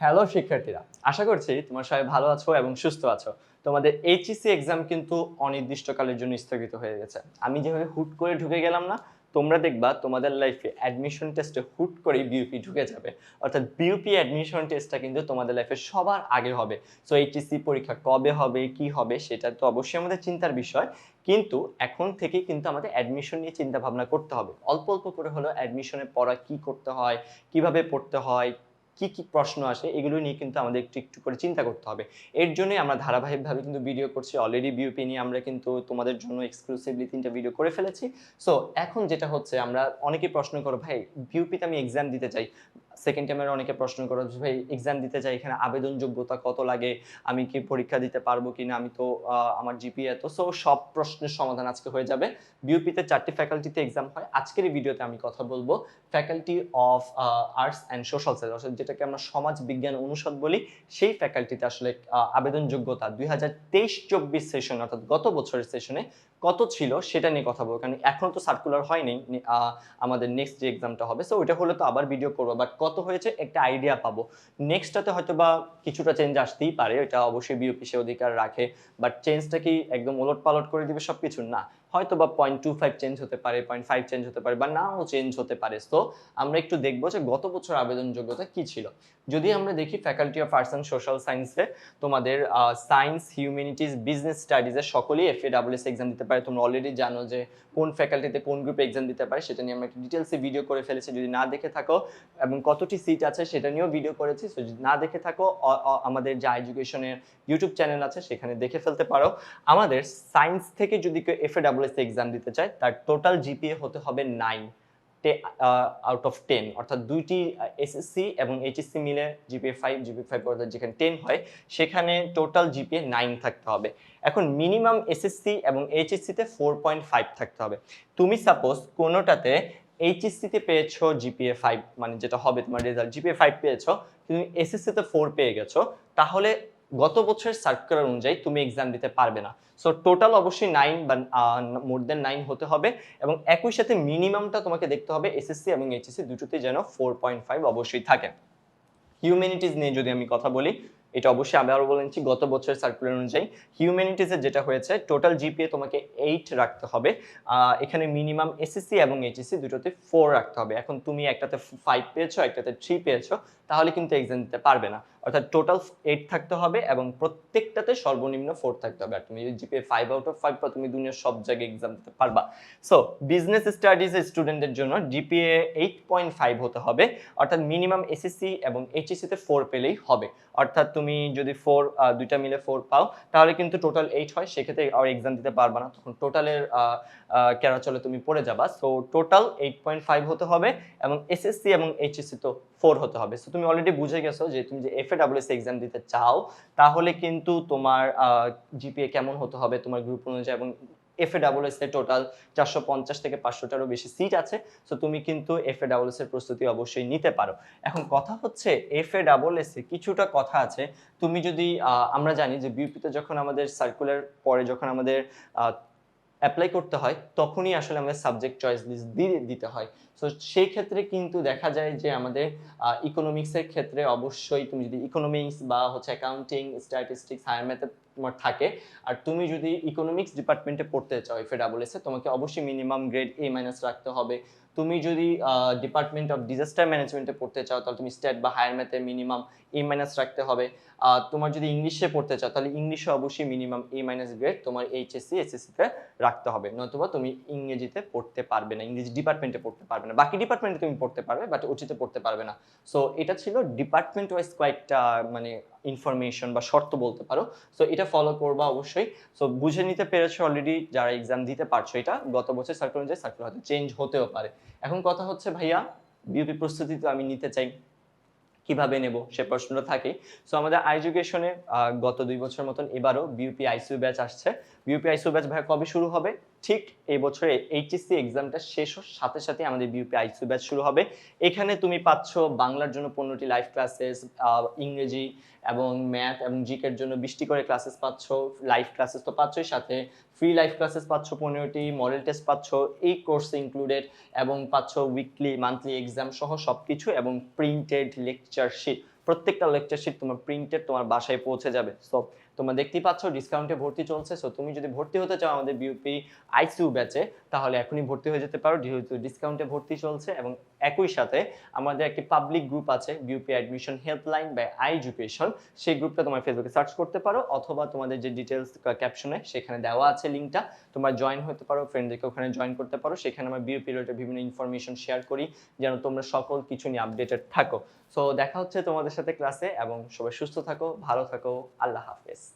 Hello শিক্ষার্থীরা। আশা করছি তোমার সবাই ভালো আছো এবং সুস্থ আছো। তোমাদের এইচএসসি এক্সাম কিন্তু অনির্দিষ্টকালের জন্য স্থগিত হয়ে গেছে। আমি যেভাবে হুট করে ঢুকে গেলাম না, তোমরা দেখবা তোমাদের লাইফে অ্যাডমিশন টেস্টে হুট করেই বিউপি ঢুকে যাবে। অর্থাৎ বিউপি অ্যাডমিশন টেস্টটা কিন্তু তোমাদের লাইফে সবার আগে হবে। সো এইচএসসি পরীক্ষা কবে হবে, কি হবে, সেটা তো অবশ্যই আমাদের চিন্তার বিষয়। কিন্তু এখন থেকে কিন্তু আমাদের অ্যাডমিশন নিয়ে চিন্তা ভাবনা করতে হবে। অল্প অল্প করে হলো অ্যাডমিশনে পড়া কি করতে হয়, কীভাবে পড়তে হয় কি কি প্রশ্ন আসে, এগুলো নিয়ে কিন্তু আমাদের একটু একটু করে চিন্তা করতে হবে। এর জন্যই আমরা ধারাবাহিকভাবে কিন্তু ভিডিও করছি। অলরেডি বিউপি নিয়ে আমরা কিন্তু তোমাদের জন্য এক্সক্লুসিভলি তিনটা ভিডিও করে ফেলেছি। সো এখন যেটা হচ্ছে, আমরা অনেকে প্রশ্ন করো, ভাই বিউপিতে আমি এক্সাম দিতে চাই। সেকেন্ড টাইমের অনেকে প্রশ্ন করো যে ভাই এক্সাম দিতে চাই, এখানে আবেদন যোগ্যতা কত লাগে? আমি কি পরীক্ষা দিতে পারব কিনা? আমি তো আমার জিপি এত। সো সব প্রশ্নের সমাধান আজকে হয়ে যাবে। বিউপিতে চারটি ফ্যাকাল্টিতে এক্সাম হয়। আজকের ভিডিওতে আমি কথা বলব। Faculty of arts and social science অর্থাৎ যেটাকে আমরা সমাজ বিজ্ঞান অনুষদ বলি, সেই ফ্যাকাল্টিতে আসলে আবেদন যোগ্যতা দুই হাজার তেইশ চব্বিশ সেশন অর্থাৎ গত বছরের সেশনে কত ছিল সেটা নিয়ে কথা বলব। কারণ এখনও তো সার্কুলার হয়নি আমাদের নেক্সট যে এক্সামটা হবে। সো ওইটা হলে তো আবার ভিডিও করব। বাট কত হয়েছে একটা আইডিয়া পাবো। নেক্সটটাতে হয়তো বা কিছুটা চেঞ্জ আসতেই পারে। এটা অবশ্যই বিওপি সে অধিকার রাখে। বাট চেঞ্জটা কি একদম ওলট পালট করে দিবে সব কিছু না। হয়তো বা পয়েন্ট টু ফাইভ চেঞ্জ হতে পারে পয়েন্ট ফাইভ চেঞ্জ হতে পারে বা নাও চেঞ্জ হতে পারে। তো আমরা একটু দেখব যে গত বছর আবেদন যোগ্যতা কি ছিল। যদি আমরা দেখি faculty of arts and social সায়েন্সে তোমাদের সায়েন্স হিউম্যানিটিস বিজনেস স্টাডিজে সকলেই F A W S exam দিতে পারে। তোমরা অলরেডি জানো যে কোন ফ্যাকাল্টিতে কোন গ্রুপে এক্সাম দিতে পারে সেটা নিয়ে আমরা একটা ডিটেলসে ভিডিও করে ফেলেছি। যদি না দেখে থাকো এবং কতটি সিট আছে সেটা নিয়েও ভিডিও করেছি। So, যদি না দেখে থাকো আমাদের যে এডুকেশনের ইউটিউব চ্যানেল আছে সেখানে দেখে ফেলতে পারো। আমাদের সায়েন্স থেকে যদি কেউ এফ এ ডাব্লিউ এক্সাম দিতে চায়, তার টোটাল জিপিএ হতে হবে নাইন আউট অফ টেন অর্থাৎ দুইটি এসএসসি এবং এইচএসসি মিলে জিপিএ ফাইভ জিপিএ ফাইভ অর্থাৎ যেখানে টেন হয়, সেখানে টোটাল জিপিএ নাইন থাকতে হবে। এখন মিনিমাম এসএসসি এবং এইচএসসিতে ফোর পয়েন্ট ফাইভ থাকতে হবে। তুমি সাপোজ কোনোটাতে এইচএসসিতে পেয়েছ জিপিএ ফাইভ মানে যেটা হবে তোমার রেজাল্ট জিপিএ ফাইভ পেয়েছ, তুমি এসএসসিতে ফোর পেয়ে গেছো, তাহলে গত বছরের সার্কুলার অনুযায়ী তুমি এক্সাম দিতে পারবে না। সো টোটাল অবশ্যই নাইন বা মোর দেন নাইন হতে হবে এবং একই সাথে মিনিমামটা তোমাকে দেখতে হবে এসএসসি এবং এইচএসসি দুটোতে যেন ফোর পয়েন্ট ফাইভ অবশ্যই থাকে। হিউম্যানিটিস নিয়ে যদি আমি কথা বলি, এটা অবশ্যই আরও বলেছি গত বছরের সার্কুলার অনুযায়ী হিউম্যানিটিসের যেটা হয়েছে টোটাল জিপিএ তোমাকে এইট রাখতে হবে। এখানে মিনিমাম এসএসসি এবং এইচএসসি দুটোতে ফোর রাখতে হবে। এখন তুমি একটাতে ফাইভ পেয়েছ, একটাতে থ্রি পেয়েছ, তাহলে কিন্তু এক্সাম দিতে পারবে না। অর্থাৎ টোটাল এইট থাকতে হবে এবং প্রত্যেকটাতে সর্বনিম্ন ফোর থাকতে হবে। আর তুমি যদি GPA five out of five তুমি দুনিয়ার সব জায়গায় এক্সাম দিতে পারবা। সো বিজনেস স্টাডিজ স্টুডেন্টদের জন্য জিপিএ এইট পয়েন্ট ফাইভ হতে হবে। অর্থাৎ মিনিমাম এসএসসি এবং এইচএসসিতে ফোর পেলেই হবে। অর্থাৎ তুমি যদি ফোর দুইটা মিলে ফোর পাও, তাহলে কিন্তু টোটাল এইট হয়। সেক্ষেত্রে আর এক্সাম দিতে পারবা না। তখন টোটালের ক্যারাচলে তুমি পড়ে যাবা। So total eight point five হতে হবে এবং এসএসসি এবং এইচএসসি তো ফোর হতে হবে। সো তুমি অলরেডি বুঝে গেছো যে তুমি যে এফ এ ডাব্লিউএস এক্সাম দিতে চাও, তাহলে কিন্তু তোমার জিপিএ কেমন হতে হবে, তোমার গ্রুপ অনুযায়ী এবং এফ এ ডাব্লিউএস এর টোটাল চারশো পঞ্চাশ থেকে পাঁচশোটারও বেশি সিট আছে সো তুমি কিন্তু এফ এ ডাব্লিউএস এর প্রস্তুতি অবশ্যই নিতে পারো। এখন কথা হচ্ছে এফ এ ডাব্লিউএস এ কিছুটা কথা আছে, তুমি যদি আমরা জানি যে বিউপিতে যখন আমাদের সার্কুলার পরে যখন আমাদের অ্যাপ্লাই করতে হয়, তখনই আসলে আমাদের সাবজেক্ট চয়েস লিস্ট দিয়ে দিতে হয়। সো সেই ক্ষেত্রে কিন্তু দেখা যায় যে আমাদের ইকোনমিক্সের ক্ষেত্রে অবশ্যই তুমি যদি ইকোনমিক্স বা হচ্ছে অ্যাকাউন্টিং স্ট্যাটিস্টিক্স হায়ার ম্যাথে তোমার থাকে। আর তুমি যদি ইকোনমিক্স ডিপার্টমেন্টে পড়তে চাও এফ ডাবল এসে তোমাকে অবশ্যই মিনিমাম গ্রেড এ মাইনাস রাখতে হবে। তুমি যদি ডিপার্টমেন্ট অফ ডিজাস্টার ম্যানেজমেন্টে পড়তে চাও, তাহলে তুমি স্টেট বা হায়ার ম্যাথে মিনিমাম এ মাইনাস রাখতে হবে। তোমার যদি ইংলিশে পড়তে চাও, তাহলে ইংলিশে অবশ্যই মিনিমাম এ মাইনাস গ্রেড তোমার এইচএসসি এসএসসিতে রাখতে হবে। নতুবা তুমি ইংরেজিতে পড়তে পারবে না, ইংরেজি ডিপার্টমেন্টে পড়তে পারবে না। বাকি ডিপার্টমেন্টে তুমি পড়তে পারবে বাট ওটিতে পড়তে পারবে না। সো এটা ছিল ডিপার্টমেন্ট ওয়াইজ কয়েকটা মানে ইনফরমেশন বা শর্ত বলতে পারো। সো এটা ফলো করবা অবশ্যই। সো বুঝে নিতে পেরেছ অলরেডি যারা এক্সাম দিতে পারছ এটা, গত বছর সার্কুলার অনুযায়ী সার্কুলার হয়তো চেঞ্জ হতেও পারে। এখন কথা হচ্ছে, ভাইয়া বিউপি প্রস্তুতি তো আমি নিতে চাই। কীভাবে নেব? সে প্রশ্নটা থাকে। সো আমাদের এডুকেশনে গত দুই বছর মতন এবারও বিউপি আইসিউ ব্যাচ আসছে। বিউপি আইসিউ ব্যাচ ভাই কবে শুরু হবে? ঠিক এই বছরে এইচএসসি এক্সামটা শেষ হওয়ার সাথে সাথে আমাদের বিউপি আইসিউ ব্যাচ শুরু হবে। এখানে তুমি পাচ্ছ বাংলার জন্য পনেরোটি লাইভ ক্লাসেস ইংরেজি এবং ম্যাথ এবং জিকের জন্য বিশটি করে ক্লাসেস পাচ্ছ লাইভ ক্লাসেস তো পাচ্ছই, সাথে ফ্রি লাইভ ক্লাসেস পাচ্ছ পনেরোটি মডেল টেস্ট পাচ্ছ, এই কোর্সে ইনক্লুডেড এবং পাচ্ছ উইকলি মান্থলি এক্সাম সহ সব কিছু এবং প্রিন্টেড লেকচার শিট প্রত্যেকটা লেকচার শিট তোমার প্রিন্টেড তোমার বাসায় পৌঁছে যাবে। সো তোমরা দেখতেই পাচ্ছ ডিসকাউন্টে ভর্তি চলছে। সো তুমি যদি ভর্তি হতে চাও আমাদের বিউপি আইসিউ ব্যাচে তাহলে এখনই ভর্তি হয়ে যেতে পারো। যেহেতু ডিসকাউন্টে ভর্তি চলছে এবং একই সাথে আমাদের একটি পাবলিক গ্রুপ আছে BUP admission helpline by I education সেই গ্রুপটা তোমার ফেসবুকে সার্চ করতে পারো, অথবা তোমাদের যে ডিটেলস ক্যাপশনে সেখানে দেওয়া আছে লিঙ্কটা তোমরা জয়েন হতে পারো ফ্রেন্ডদেরকে ওখানে জয়েন করতে পারো। সেখানে আমরা বিউপি রিলেটেড বিভিন্ন ইনফরমেশন শেয়ার করি, যেন তোমরা সকল কিছু নিয়ে আপডেটেড থাকো। সো দেখা হচ্ছে তোমাদের সাথে ক্লাসে এবং সবাই সুস্থ থাকো, ভালো থাকো, আল্লাহ হাফেজ।